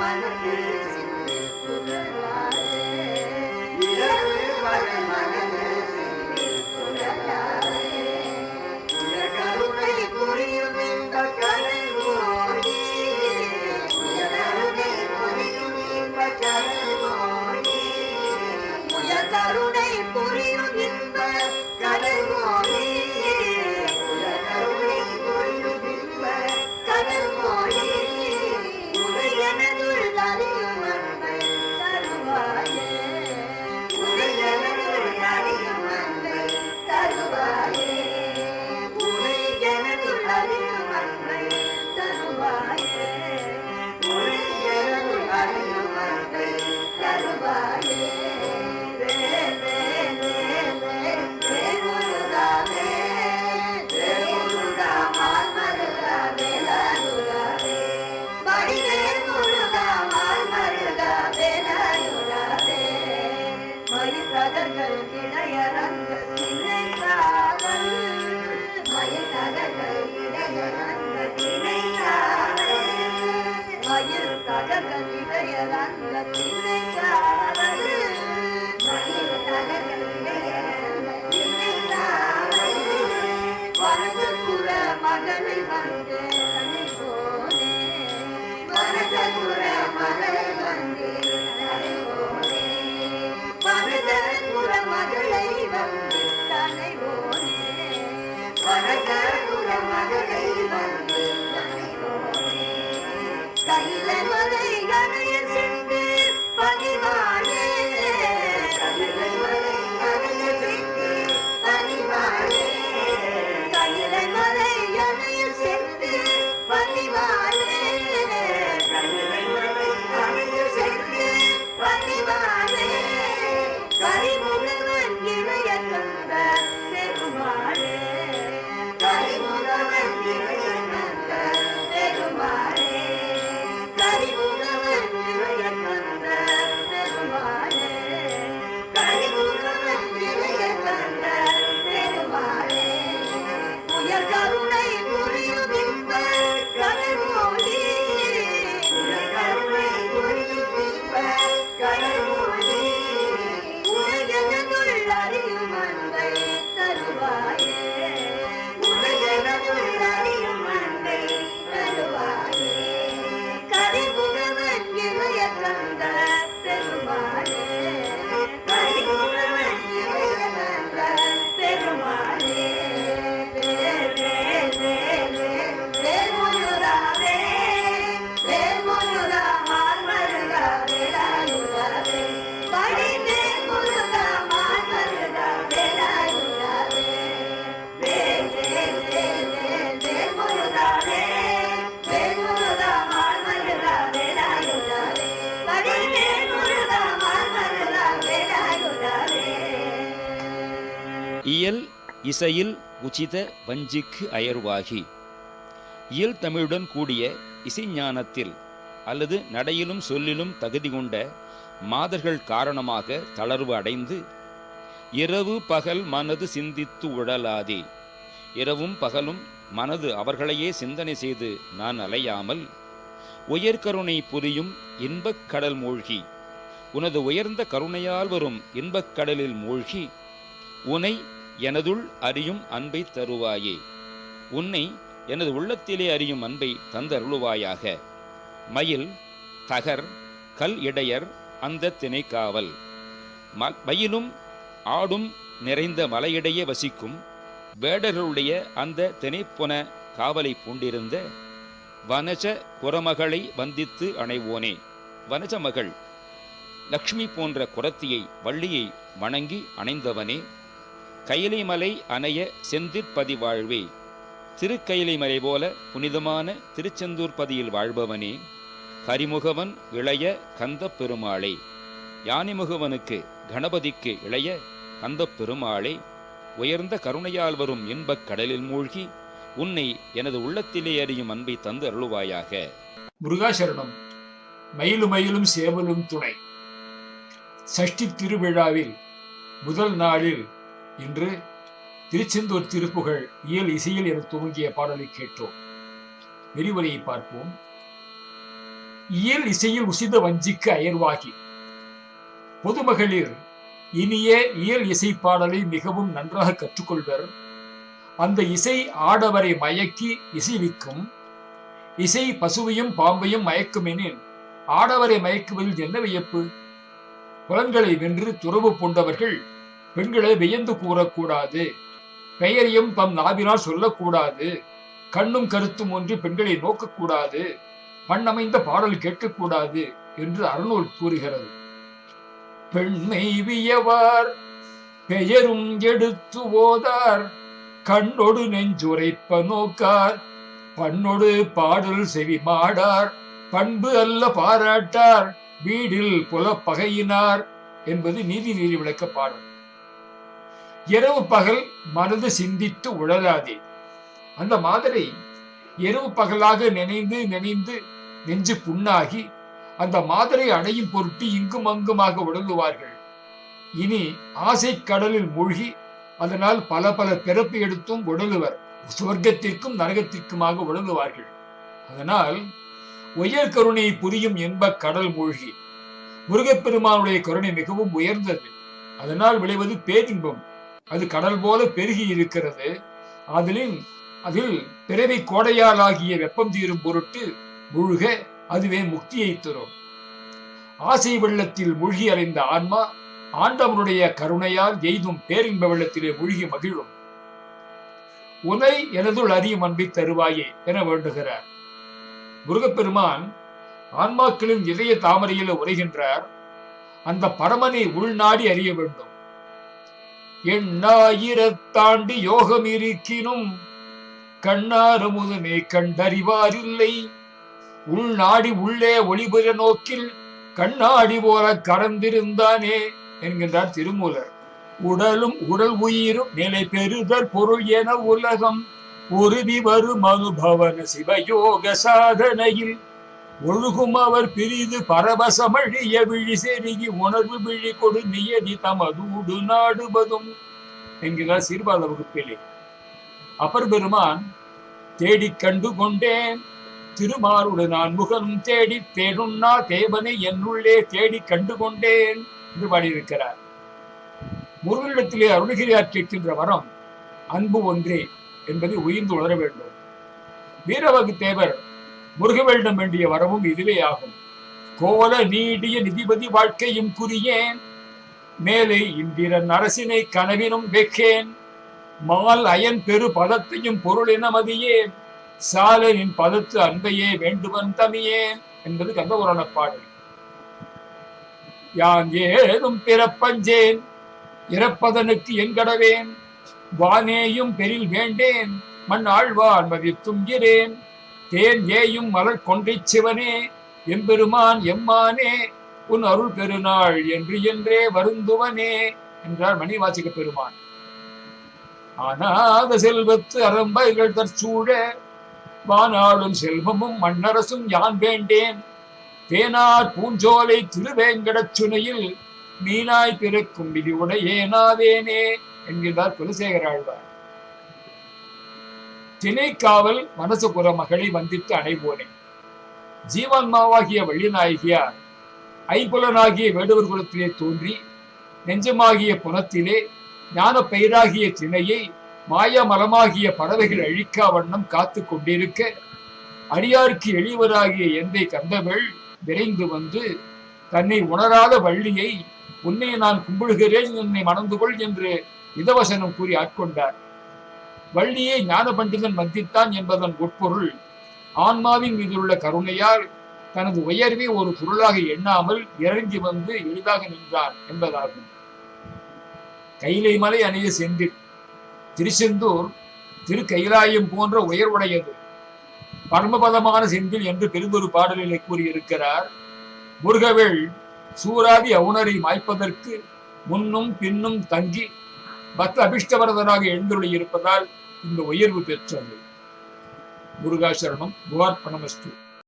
one is இயல் இசையில் உச்சித வஞ்சிக்கு அயர்வாகி. இயல் தமிழுடன் கூடிய இசைஞானத்தில் அல்லது நடையிலும் சொல்லிலும் தகுதி கொண்ட மாதர்கள் காரணமாக தளர்வு அடைந்து இரவு பகல் மனது சிந்தித்து உழலாதே இரவும் பகலும் மனது அவர்களையே சிந்தனை செய்து நான் அலையாமல் உயர்கருணை புரியும் இன்பக் கடல் மூழ்கி. உனது உயர்ந்த கருணையால் வரும் இன்பக் கடலில் மூழ்கி உனை எனதுள் அறியும் அன்பை தருவாயே. உன்னை எனது உள்ளத்திலே அறியும் அன்பை தந்தருளுவாயாக. மயில் தகர் கல் இடையர் அந்த திணைக்காவல். ம- மயிலும் ஆடும் நிறைந்த மலையிடையே வசிக்கும் வேடர்களுடைய அந்த திணைப்புன காவலை பூண்டிருந்த வனஜ குரமகளை வந்தித்து அணைவோனே. வனஜ மகள் லக்ஷ்மி போன்ற குரத்தியை வள்ளியை வணங்கி அணைந்தவனே. கையிலை மலை அணைய செந்திற்பதி வாழ்வே. திருக்கயிலை மலை போல புனிதமான திருச்செந்தூர் பதியில் வாழ்பவனே கரிமுகவன் இளைய கந்தப் பெருமாளே. யானிமுகவனுக்கு கணபதிக்கு இளைய கந்தப் பெருமாளே. உயர்ந்த கருணையால் வரும் இன்பக் கடலில் மூழ்கி உன்னை எனது உள்ளத்திலே அறியும் அன்பை தந்து அருளுவாயாக. முருகாசரணம். மயிலும் மயிலும் சேவலும் துணை. சஷ்டி திருவிழாவில் முதல் நாளில் இன்று திருச்செந்தூர் திருப்புகழ் இயல் இசையில் என துவங்கிய பாடலை கேட்டோம். விரிவுரையை பார்ப்போம். இயல் இசையில் உசித வஞ்சிக்கு அயர்வாகி. பொதுமகளிர் இனிய இயல் இசை பாடலை மிகவும் நன்றாக கற்றுக்கொள்வர். அந்த இசை ஆடவரை மயக்கி இசைவிக்கும் இசை பசுவையும் பாம்பையும் மயக்கும் எனில் ஆடவரை மயக்குவதில் என்ன வியப்பு? புலன்களை வென்று துறவு பூண்டவர்கள் பெண்களை வியந்து கூறக்கூடாது. பெயரையும் தம் நாவினால் சொல்லக்கூடாது. கண்ணும் கருத்தும் ஒன்றி பெண்களை நோக்கக்கூடாது. பண்ணமைந்த பாடல் கேட்கக்கூடாது என்று அருணூல் கூறுகிறது. பெண்மை வியவார் பெயரும் எடுத்து ஓதார். கண்ணொடு நெஞ்சுரைப்ப நோக்கார். பண்ணொடு பாடல் செவி மாடார். பண்பு அல்ல பாராட்டார். வீடில் புலப்பகையினார் என்பது நீதி நீதி விளக்க பாடல். இரவு பகல் மனது சிந்தித்து உழலாதே அந்த மாதிரி இரவு பகலாக நினைந்து நினைந்து நெஞ்சு புண்ணாகி அந்த மாதிரி அடையும் பொருட்டு இங்கும் அங்குமாக உடங்குவார்கள் இனி ஆசை கடலில் மூழ்கி அதனால் பல பல பிறப்பு எடுத்தும் உடலுவர் சுவர்க்கத்திற்கும் நரகத்திற்குமாக உடங்குவார்கள் அதனால் உயர் கருணை புரியும் என்ப கடல் மூழ்கி. முருகப்பெருமானுடைய கருணை மிகவும் உயர்ந்தது. அதனால் விளைவது பேரின்பம். அது கடல் போல பெருகி இருக்கிறது. அதிலும் அதில் பிறவி கோடையாலாகிய வெப்பம் தீரும் பொருட்டு முழுக அதுவே முக்தியை தரும். ஆசை வெள்ளத்தில் மூழ்கி அடைந்த ஆன்மா ஆண்டவனுடைய கருணையால் எய்தும் பேரின்ப வெள்ளத்திலே மூழ்கி மகிழும். உனை எனதுள் அறியும் அன்பை தருவாயே என வேண்டுகிறார். முருகப்பெருமான் ஆன்மாக்களின் இதய தாமரையில உரைகின்றார். அந்த பரமனை உள்நாடி அறிய வேண்டும். எண்ணாயிரத்தாண்டு யோகம் இருக்கினும் கண்ணாரமுதனை கண்டறிவாரில்லை. உள்நாடி உள்ளே ஒளிபுற நோக்கில் கண்ணாடி போல கடந்திருந்தானே என்கின்றார் திருமூலர். உடலும் உடல் உயிரும் நிலை பெறுதற் பொருள் என உலகம் உறுதி வரும் அனுபவன சிவயோக சாதனையில் ஒழுகும் அவர் பிரிது பரவசமழிய விழி செருகி உணர்வு விழி கொடு நியதி தமதூடு நாடுவதும் என்கிறார் சீர்பாத வகுப்பிலே அப்பர் பெருமான் தேடிக் கண்டு கொண்டேன் திருமாருடு நான் முகனும் தேடி தேடுன்னா தேவனை என்னுள்ளே தேடி கண்டு கொண்டேன் என்று பாடியிருக்கிறார். முருகனிடத்திலே அருணகிரியார் கேட்கின்ற வரம் அன்பு ஒன்றே என்பதை உயிர்ந்து உணர வேண்டும். வீரவகு தேவர் முருகவேண்டம் வேண்டிய வரமும் இதுவே ஆகும். கோல நீடிய நிதிபதி வாழ்க்கையும் குறியேன். மேலே இந்திரன் அரசினை கனவினும் வெக்கேன். மால் அயன் பெரு பதத்தையும் பொருள் என மதியேன். சாலனின் பதத்து அன்பையே வேண்டுவன் தமியேன் என்பது கந்தபுராண பாடல் யான் ஏதும் பிறப்பஞ்சேன். இறப்பதனுக்கு என்கடவேன் வானேயும் பெரில் வேண்டேன். மண் ஆழ்வான் மதித்துங்கிறேன் தேன் ஏயும் மலர் கொன்றைச் சிவனே எம்பெருமான் எம்மானே உன் அருள் பெருநாள் என்று என்றே வருந்துவனே என்றார் மணிவாசிக பெருமான். ஆனாத செல்வத்து அரம்பைகள் தற்சூழ வானாளும் செல்வமும் மண்ணரசும் யான் வேண்டேன். தேனார் பூஞ்சோலை திருவேங்கடச் சுனையில் மீனாய் பிறக்கும் விதி உடையேனாவேனே என்கிறார் குலசேகர ஆழ்வார் திணைக்காவல் மனசுபுற மகளை வந்தித்து அடைவோனே ஜீவான்மாவாகிய வள்ளிநாயகியார் ஐம்புலனாகிய வேடுவர் குலத்திலே தோன்றி நெஞ்சமாகிய புனத்திலே ஞான பெயராகிய திணையை மாய மலமாகிய பறவைகள் அழிக்கா வண்ணம் காத்து கொண்டிருக்க அடியாருக்கு எளியவராகிய எந்தை கந்தவள் விரைந்து வந்து தன்னை உணராத வள்ளியை உன்னை நான் கும்பிடுகிறேன் என்னை மணந்து கொள் என்று இதவசனம் கூறி ஆட்கொண்டார். வள்ளியை ஞான பண்டிதன் வந்தித்தான் என்பதன் உட்பொருள் ஆன்மாவின் மீதுள்ள கருணையால் தனது உயர்வை ஒரு பொருளாக எண்ணாமல் இறங்கி வந்து எளிதாக நின்றார் என்பதாகும். கைலை மலை அணிய செந்தில் திருச்செந்தூர் திரு கைலாயம் போன்ற உயர்வுடையது. பரமபதமான செந்தில் என்று பெருந்தொரு பாடலிலே கூறியிருக்கிறார் முருகவேள் சூராதி அவுணரை மாய்ப்பதற்கு முன்னும் பின்னும் தங்கி பக்த அபிஷ்டவரதனாக எழுந்துள்ளி இருப்பதால் இந்த உயர்வு பெற்றது. முருகாசரணம் புகார்